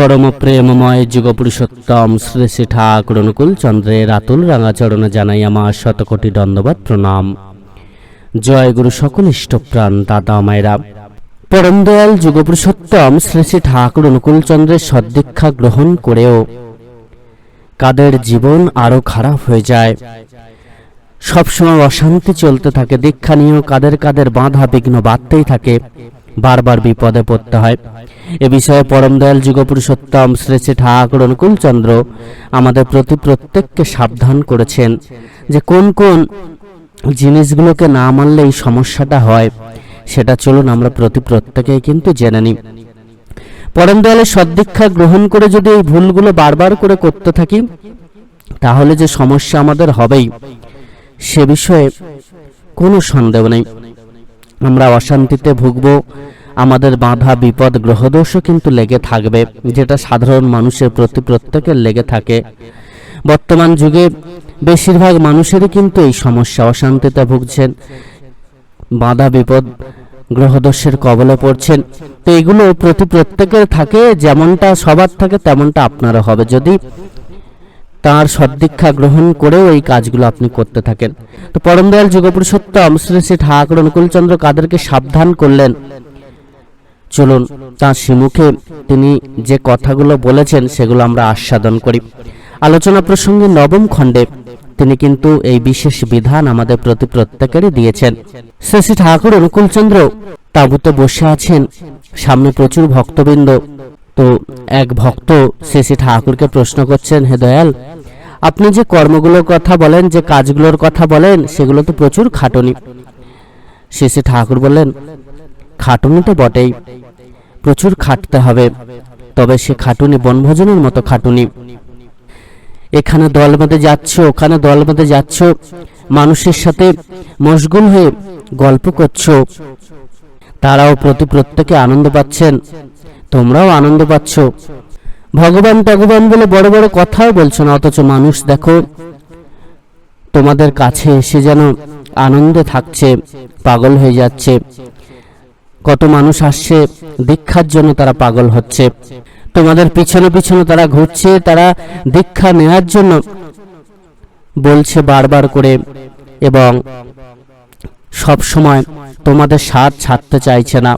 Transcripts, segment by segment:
পরম প্রেমময় যুগপুরুষোত্তম শ্রী শ্রী ঠাকুর অনুকূল চন্দ্রের আতুল রাঙাচরণে জানাই আমার শতকোটি দণ্ডবাদ প্রণাম। জয় গুরু সকল ইষ্টপ্রাণ দাদা মায়েরা। পরম দয়াল যুগপুরুষোত্তম শ্রী শ্রী ঠাকুর অনুকূল চন্দ্রের সদ্দীক্ষা গ্রহণ করেও কাদের জীবন আরও খারাপ হয়ে যায়। সবসময় অশান্তি চলতে থাকে, দীক্ষা নিয়েও কাদের কাদের বাধা বিঘ্ন বাড়তেই থাকে। বারবার বিপদে পড়তে হয়। এ বিষয়ে পরম দয়াল যুগপুরুষোত্তম শ্রী শ্রী ঠাকুর অনুকূল চন্দ্র আমাদের প্রতি প্রত্যেককে সাবধান করেছেন যে কোন কোন জিনিসগুলোকে না মানলে এই সমস্যাটা হয়, সেটা চলুন আমরা প্রতি প্রত্যেকেই কিন্তু জেনে নিই। পরম দয়ালের সদ্দীক্ষা গ্রহণ করে যদি এই ভুলগুলো বারবার করে করতে থাকি, তাহলে যে সমস্যা আমাদের হবেই, সে বিষয়ে কোনো সন্দেহ নেই। আমরা অশান্তিতে ভুগব, আমাদের বাধা, বিপদ, গ্রহদোষও কিন্তু লেগে থাকবে, যেটা সাধারণ মানুষের প্রতি প্রত্যেকের লেগে থাকে। বর্তমান যুগে বেশিরভাগ মানুষেরই কিন্তু এই সমস্যা, অশান্তিতে ভুগছেন, বাধা, বিপদ, গ্রহদোষের কবলে পড়ছেন। তো এগুলো প্রতি প্রত্যেকের থাকে, যেমনটা সবার থাকে, তেমনটা আপনারও হবে। যদি তার সদ্দীক্ষা গ্রহণ করেও এই কাজগুলো আপনি করতে থাকেন। তো পরম দয়াল যুগপুরুষোত্তম শ্রী শ্রী ঠাকুর অনুকূলচন্দ্র কাদেরকে সাবধান করলেন। চলুন তার সিমুখে তিনি যে কথাগুলো বলেছেন সেগুলো আমরা আস্বাদন করি। আলোচনা প্রসঙ্গে নবম খণ্ডে তিনি কিন্তু এই বিশেষ বিধান আমাদের প্রতি প্রত্যেকেরই দিয়েছেন। শ্রী শ্রী ঠাকুর অনুকূলচন্দ্র তাঁবুতে বসে আছেন, সামনে প্রচুর ভক্তবৃন্দ। তো এক ভক্ত শ্রী ঠাকুরকে প্রশ্ন করছেন, হে দয়াল, আপনি যে কর্মগুলোর কথা বলেন, যে কাজগুলোর কথা বলেন, সেগুলো তো প্রচুর খাটনি। শ্রী ঠাকুর বললেন, খাটুনি তো বটেই, প্রচুর খাটতে হবে, তবে সে খাটুনি বনভোজনের মতো খাটুনি। এখানে দল বেঁধে যাচ্ছ, ওখানে দল বেঁধে যাচ্ছ, মানুষের সাথে মশগুল হয়ে গল্প করছ। তারাও প্রতি প্রত্যেকে আনন্দ পাচ্ছেন। তোমরাও আনন্দ পাচ্ছ। ভগবান ভগবান বলে বড় বড় কথাও বলছো না, অথচ মানুষ দেখো, তোমাদের কাছে এসে যেন আনন্দে থাকছে, পাগল হয়ে যাচ্ছে। কত মানুষ আসছে, দীক্ষার জন্য তারা পাগল হচ্ছে। তোমাদের পিছনে পিছনে তারা ঘুরছে, তারা দীক্ষা নেওয়ার জন্য বলছে বারবার করে, এবং সব সময় তোমাদের সাথ ছাড়তে চাইছে না।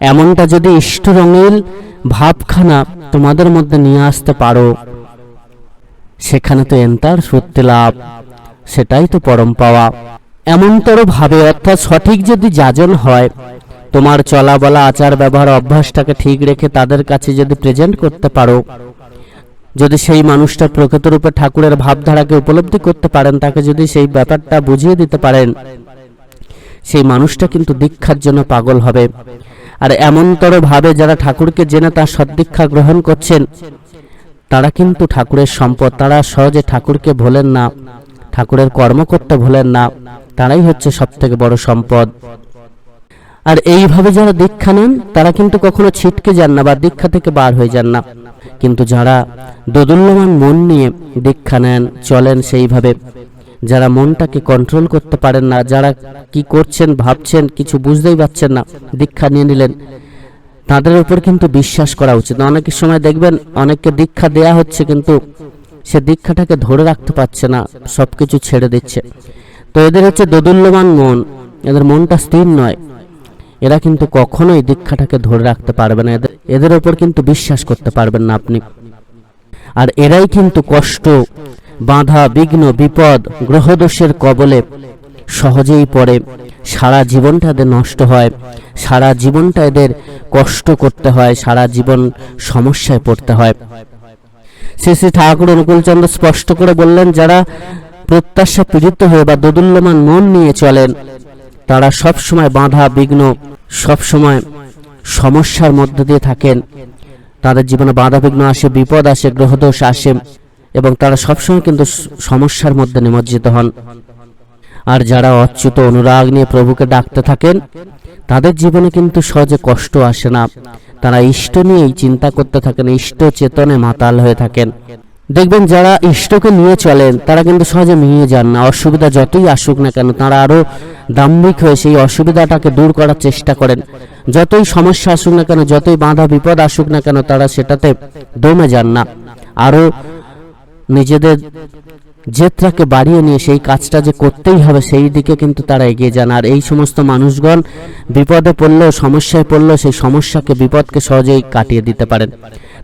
এমনটা যদি ইষ্ট রঙিল ভাবখানা তোমাদের মধ্যে নিয়ে আসতে পারো। সেখানে তো এন্তার সত্যি লাভ, সেটাই তো পরম পাওয়া। এমনতর ভাবে, অর্থাৎ সঠিক যদি যাজন হয়, তোমার চলা বলা আচার ব্যবহার অভ্যাসটাকে ঠিক রেখে তাদের কাছে যদি প্রেজেন্ট করতে পারো, যদি সেই মানুষটা প্রকৃত রূপে ঠাকুরের ভাবধারাকে উপলব্ধি করতে পারেন, তাকে যদি সেই ব্যাপারটা বুঝিয়ে দিতে পারেন, সেই মানুষটা কিন্তু দীক্ষার জন্য পাগল হবে। আর এমনতর ভাবে যারা ঠাকুরকে জেনে তার সদ্দীক্ষা গ্রহণ করছেন, তারা কিন্তু ঠাকুরের সম্পদ, তারা সহজে ঠাকুরকে ভোলেন না, ঠাকুরের কর্ম করতে ভোলেন না, তারাই হচ্ছে সব থেকে বড় সম্পদ। আর এইভাবে যারা দীক্ষা নেন, তারা কিন্তু কখনো ছিটকে যান না বা দীক্ষা থেকে বার হয়ে যান না। কিন্তু যারা দোদুল্যমান মন নিয়ে দীক্ষা নেন, চলেন সেইভাবে যারা মনটাকে কন্ট্রোল করতে পারেন না, যারা কি করছেন, ভাবছেন, কিছু বুঝতেই পারছেন না, দীক্ষা নিয়ে নিলেন। তাদের উপর কিন্তু বিশ্বাস করা উচিত। অনেকের সময় দেখবেন, অনেককে দীক্ষা দেয়া হচ্ছে কিন্তু সে দীক্ষাটাকে ধরে রাখতে পারছে না, সবকিছু ছেড়ে দিচ্ছে। তো এদের হচ্ছে দোদুল্যমান মন, এদের মনটা স্থির নয়। এরা কিন্তু কখনোই দীক্ষাটাকে ধরে রাখতে পারবে না। এদের এদের ওপর কিন্তু বিশ্বাস করতে পারবেন না আপনি। আর এরাই কিন্তু কষ্ট বাধা বিঘ্ন, বিপদ, গ্রহদোষের কবলে সহজেই পড়ে। সারা জীবনটা এদের নষ্ট হয়। সারা জীবনটা এদের কষ্ট করতে হয়। সারা জীবন সমস্যায় পড়তে হয়। শ্রী শ্রী ঠাকুর অনুকূলচন্দ্র স্পষ্ট করে বললেন, যারা প্রত্যাশা পীড়িত হয়ে বা দোদুল্যমান মন নিয়ে চলেন তারা সব সময় বাধা বিঘ্ন সব সময় সমস্যার মধ্যে দিয়ে থাকেন। তাদের জীবনে বাধা বিঘ্ন আসে, বিপদ আসে, গ্রহদোষ আসে। এবং তারা সবসময় কিন্তু সমস্যার মধ্যে নিমজ্জিত হন। আর যারা অচ্যুত অনুরাগ নিয়ে প্রভুকে ডাকতে থাকেন, তাদের জীবনে কিন্তু সহজে কষ্ট আসে না। তারা ইষ্ট নিয়েই চিন্তা করতে থাকেন, ইষ্ট চেতনে মাতাল হয়ে থাকেন। দেখবেন যারা ইষ্টকে নিয়ে চলেন, তারা কিন্তু সহজে মিলিয়ে যান না। অসুবিধা যতই আসুক না কেন, তারা আরও দাম্ভিক হয়ে সেই অসুবিধাটাকে দূর করার চেষ্টা করেন। যতই সমস্যা আসুক না কেন, যতই বাধা বিপদ আসুক না কেন, তারা সেটাতে দমে যান না। আরও নিজেদের জেদটাকে বাড়িয়ে নিয়ে সেই কাজটা যে করতেই হবে, সেই দিকে কিন্তু তারা এগিয়ে যান। আর এই সমস্ত মানুষগণ বিপদে পড়লেও, সমস্যায় পড়লেও সেই সমস্যাকে, বিপদকে সহজেই কাটিয়ে দিতে পারেন।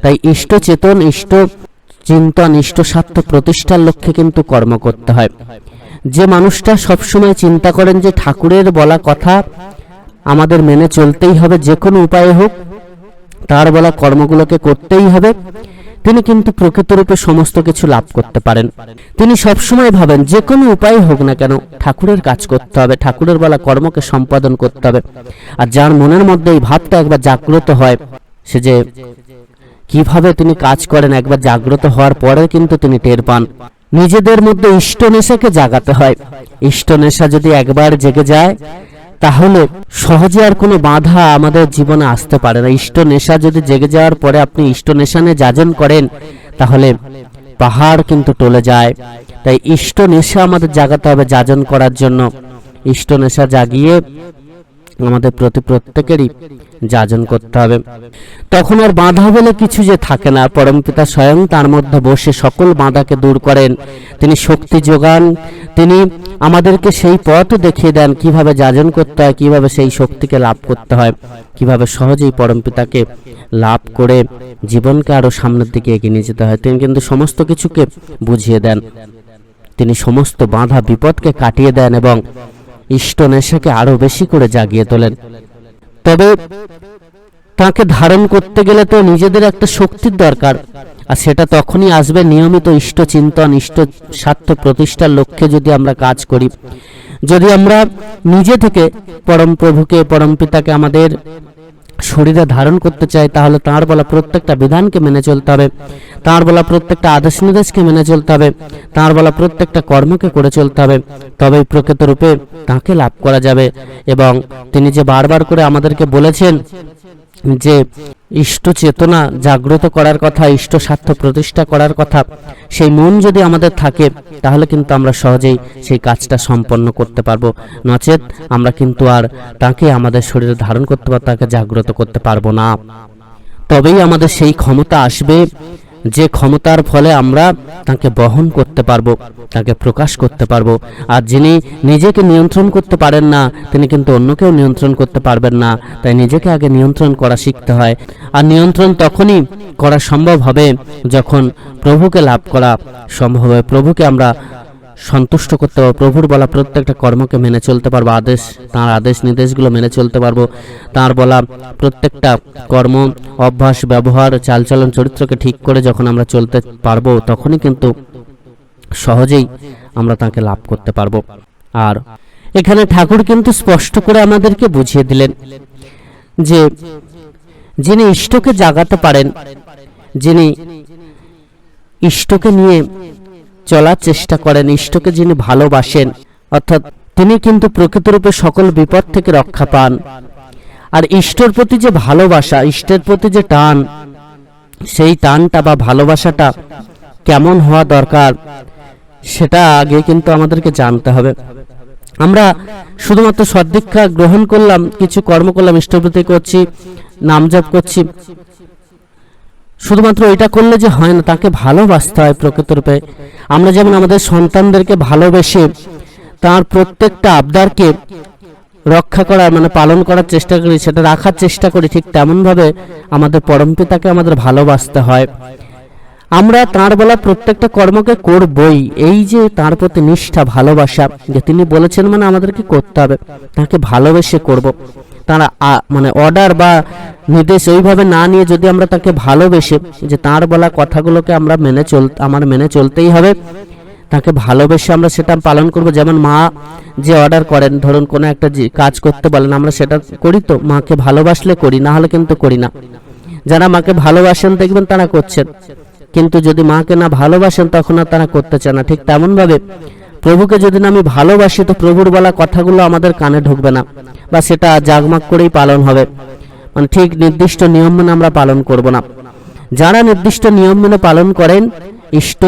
তাই ইষ্ট চেতন, ইষ্ট চিন্তন, ইষ্ট স্বার্থ প্রতিষ্ঠার লক্ষ্যে কিন্তু কর্ম করতে হয়। যে মানুষটা সবসময় চিন্তা করেন যে ঠাকুরের বলা কথা আমাদের মেনে চলতেই হবে, যে কোনো উপায়ে হোক, তার বলা কর্মগুলোকে করতেই হবে। তিনি কিন্তু প্রকৃতরূপে সমস্ত কিছু লাভ করতে পারেন। তিনি সবসময় ভাবেন, যে কোনো উপায় হোক না কেন, ঠাকুরের কাজ করতে হবে, ঠাকুরের বলা কর্মকে সম্পাদন করতে হবে। আর যার মনের মধ্যে এই ভাবটা একবার জাগ্রত হয়, সে যে কীভাবে তিনি কাজ করেন একবার জাগ্রত হওয়ার পরে কিন্তু তিনি টের পান। নিজেদের মধ্যে ইষ্ট নেশাকে জাগাতে হয়। ইষ্ট নেশা যদি একবার জেগে যায় তাহলে সহজে আর কোনো বাধা আমাদের জীবনে আসতে পারে না। ইষ্ট নেশা যদি জেগে যাওয়ার পরে আপনি ইষ্ট নেশানে যাজন করেন, তাহলে পাহাড় কিন্তু টলে যায়। তাই ইষ্ট নেশা আমাদের জাগাতে হবে যাজন করার জন্য। ইষ্ট নেশা জাগিয়ে আমাদের প্রতি প্রত্যেকেরই যাজন করতে হবে। তখন আর বাধা বলে কিছু যে থাকে না। পরমপিতা স্বয়ং তার মধ্যে বসে সকল বাধাকে দূর করেন। তিনি শক্তি যোগান। তিনি আমাদেরকে সেই পথ দেখিয়ে দেন, কীভাবে যাজন করতে হয়, কীভাবে সেই শক্তিকে লাভ করতে হয়, কীভাবে সহজেই পরমপিতাকে লাভ করে জীবনকে আরও সামনের দিকে এগিয়ে নিয়ে যেতে হয়। তিনি কিন্তু সমস্ত কিছুকে বুঝিয়ে দেন। তিনি সমস্ত বাধা বিপদকে কাটিয়ে দেন এবং ইষ্ট নেশাকে আরও বেশি করে জাগিয়ে তোলেন। তবে তাকে ধারণ করতে গেলে তো নিজেদের একটা শক্তির দরকার, আর সেটা তখনই আসবে নিয়মিত ইষ্ট চিন্তন ইষ্ট স্বার্থ প্রতিষ্ঠার লক্ষ্যে যদি আমরা কাজ করি। যদি আমরা নিজে থেকে পরম প্রভুকে, পরম পিতাকে আমাদের শরীরে ধারণ করতে চায়, তাহলে তাঁর বলা প্রত্যেকটা বিধানকে মেনে চলতে হবে। তাঁর বলা প্রত্যেকটা আদেশ নির্দেশকে মেনে চলতে হবে। তাঁর বলা প্রত্যেকটা কর্মকে করে চলতে হবে। তবেই প্রকৃত রূপে তাকে লাভ করা যাবে। এবং তিনি যে বারবার করে আমাদেরকে বলেছেন যে ইষ্ট চেতনা জাগ্রত করার কথা, ইষ্ট স্বার্থ প্রতিষ্ঠা করার কথা, সেই মন যদি আমাদের থাকে, তাহলে কিন্তু আমরা সহজেই সেই কাজটা সম্পন্ন করতে পারব। নচেত আমরা কিন্তু আর তাকে আমাদের শরীরে ধারণ করতে পারব তাকে জাগ্রত করতে পারব না। তবেই আমাদের সেই ক্ষমতা আসবে যে ক্ষমতার ফলে আমরা তাকে বহন করতে পারব, তাকে প্রকাশ করতে পারব। আর যিনি নিজেকে নিয়ন্ত্রণ করতে পারেন না, তিনি কিন্তু অন্যকেও নিয়ন্ত্রণ করতে পারবেন না। তাই নিজেকে আগে নিয়ন্ত্রণ করা শিখতে হয়। আর নিয়ন্ত্রণ তখনই করা সম্ভব হবে যখন প্রভুকে লাভ করা সম্ভব হবে। প্রভুকে আমরা সন্তুষ্ট করতে পারব, প্রভুর বলা প্রত্যেকটা কর্মকে মেনে চলতে পারব, আদেশ, তার আদেশ নির্দেশগুলো মেনে চলতে পারব, তার বলা প্রত্যেকটা কর্ম, অভ্যাস, ব্যবহার, চালচলন চরিত্রকে ঠিক করে যখন আমরা চলতে পারব, তখনই কিন্তু সহজেই আমরা তাকে লাভ করতে পারব। আর এখানে ঠাকুর কিন্তু স্পষ্ট করে আমাদেরকে বুঝিয়ে দিলেন যে যিনি ইষ্টকে জাগাতে পারেন, যিনি ইষ্টকে নিয়ে চলার চেষ্টা করেন। ইষ্টকে যিনি ভালোবাসেন, অর্থাৎ তিনি কিন্তু প্রকৃতরূপে সকল বিপদ থেকে রক্ষা পান। আর ইষ্টর প্রতি যে ভালোবাসা, ইষ্টের প্রতি যে টান, সেই টানটা বা ভালোবাসাটা কেমন হওয়া দরকার, সেটা আগে কিন্তু আমাদেরকে জানতে হবে। আমরা শুধুমাত্র সদ্দীক্ষা গ্রহণ করলাম, কিছু কর্ম করলাম, ইষ্টপ্রতি করছি, নাম জপ করছি। শুধুমাত্র এটা করলে যে হয় না, তাকে ভালোবাসতে হয় প্রকৃতরূপে। আমরা যেমন আমাদের সন্তানদেরকে ভালোবেসে তার প্রত্যেকটা আবদারকে রক্ষা করার মানে পালন করার চেষ্টা করি, সেটা রাখার চেষ্টা করি, ঠিক তেমনভাবে আমাদের পরমপিতাকে আমাদের ভালোবাসতে হয়। আমরা তার বলা প্রত্যেকটা কর্মকে করবই। এই যে তার প্রতি নিষ্ঠা, ভালোবাসা, যে তিনি বলেছেন মানে আমাদেরকে করতে হবে, তাকে ভালোবেসে করব। তারা মানে অর্ডার বা নির্দেশ ওইভাবে না নিয়ে যদি আমরা তাকে ভালোবেসে, যে তার বলা কথাগুলোকে আমরা মেনে চল, আমার মেনে চলতেই হবে, তাকে ভালোবেসে আমরা সেটা পালন করব। যেমন মা যে অর্ডার করেন, ধরুন কোনো একটা কাজ করতে বলেন, আমরা সেটা করি তো, মাকে ভালোবাসলে করি, না হলে কিন্তু করি না। যারা মাকে ভালোবাসেন, দেখবেন তারা করছেন। কিন্তু যদি মাকে না ভালোবাসেন, তখন আর তারা করতে চায় না। ঠিক তেমন ভাবে প্রভুকে যদি না আমি ভালোবাসি, তো প্রভুর বলা কথাগুলো আমাদের কানে ঢুকবে না বা সেটা জাগমাগ করেই পালন হবে। মানে ঠিক নির্দিষ্ট নিয়ম মেনে আমরা পালন করব না। যারা নির্দিষ্ট নিয়ম মেনে পালন করেন, ইষ্ট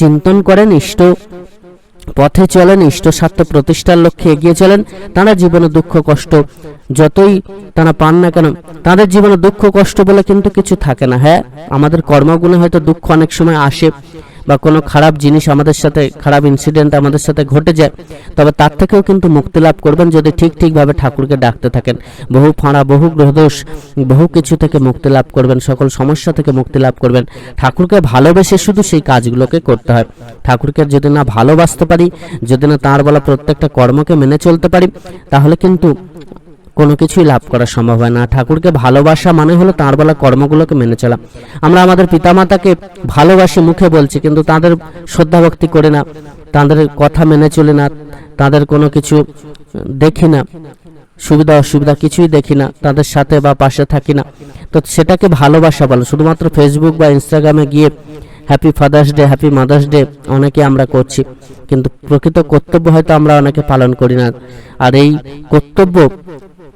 চিন্তন করেন, ইষ্ট পথে চলেন, ইষ্ট স্বার্থ প্রতিষ্ঠার লক্ষ্যে এগিয়ে চলেন তারা জীবনে দুঃখ, কষ্ট যতই তারা পান না কেন, তাদের জীবনে দুঃখ, কষ্ট বলে কিন্তু কিছু থাকে না হ্যাঁ? আমাদের কর্মগুণে হয়তো দুঃখ অনেক সময় আসে বা কোনো খারাপ জিনিস আমাদের সাথে, খারাপ ইনসিডেন্ট আমাদের সাথে ঘটে যায়, তবে তার থেকেও কিন্তু মুক্তি লাভ করবেন যদি ঠিক ঠিকভাবে ঠাকুরকে ডাকতে থাকেন। বহু ফাঁড়া, বহু গ্রহদোষ, বহু কিছু থেকে মুক্তি লাভ করবেন, সকল সমস্যা থেকে মুক্তি লাভ করবেন। ঠাকুরকে ভালোবেসে শুধু সেই কাজগুলোকে করতে হয়। ঠাকুরকে যদি না ভালোবাসতে পারি, যদি না তাঁর বলা প্রত্যেকটা কর্মকে মেনে চলতে পারি, তাহলে কিন্তু কোনো কিছুই লাভ করা সম্ভব হয় না। ঠাকুরকে ভালোবাসা মানে হলো তাঁর বলা কর্মগুলোকে মেনে চলা। আমরা আমাদের পিতামাতাকে ভালোবাসি মুখে বলছি, কিন্তু তাদের শ্রদ্ধা ভক্তি করি না, তাদের কথা মেনে চলে না, তাদের কোনো কিছু দেখি না, সুবিধা অসুবিধা কিছুই দেখি না, তাদের সাথে বা পাশে থাকি না। তো সেটাকে ভালোবাসা বলো। শুধুমাত্র ফেসবুক বা ইনস্টাগ্রামে গিয়ে happy Father's Day happy Mother's Day অনেকে আমরা করছি। কিন্তু প্রকৃত কর্তব্য হয়তো আমরা অনেকে পালন করি না। আর এই কর্তব্য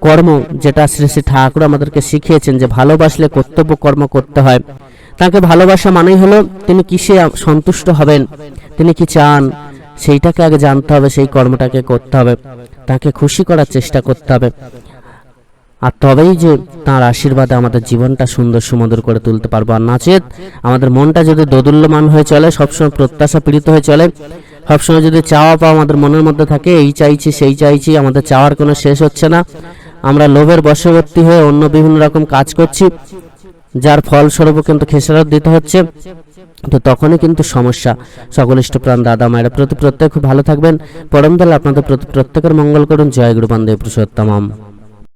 কর্ম যেটা শ্রী শ্রী ঠাকুর আমাদেরকে শিখিয়েছেন যে ভালোবাসলে কর্তব্য কর্ম করতে হয়। তাকে ভালোবাসা মানেই হলো তিনি কিসে সন্তুষ্ট হবেন, তিনি কি চান, সেইটাকে আগে জানতে হবে, সেই কর্মটাকে করতে হবে, তাকে খুশি করার চেষ্টা করতে হবে। আর তবেই যে তার আশীর্বাদে আমাদের জীবনটা সুন্দর সুমধুর করে তুলতে পারব। আর নাচেত আমাদের মনটা যদি দোদুল্যমান হয়ে চলে, সবসময় প্রত্যাশা পীড়িত হয়ে চলে, সবসময় যদি চাওয়া পাওয়া আমাদের মনের মধ্যে থাকে, এই চাইছি, সেই চাইছি, আমাদের চাওয়ার কোনো শেষ হচ্ছে না। আমরা লোভের বশবর্তী হয়ে অন্য বিভিন্ন রকম কাজ করছি, যার ফলস্বরূপ কিন্তু খেসারত দিতে হচ্ছে। তো তখনই কিন্তু সমস্যা। সকল প্রাণ দাদা মায়েরা প্রতি প্রত্যেক খুব ভালো থাকবেন। পরমদল আপনাদের প্রতি প্রত্যেকের মঙ্গল করুন। জয় গুরু পুরুষোত্তম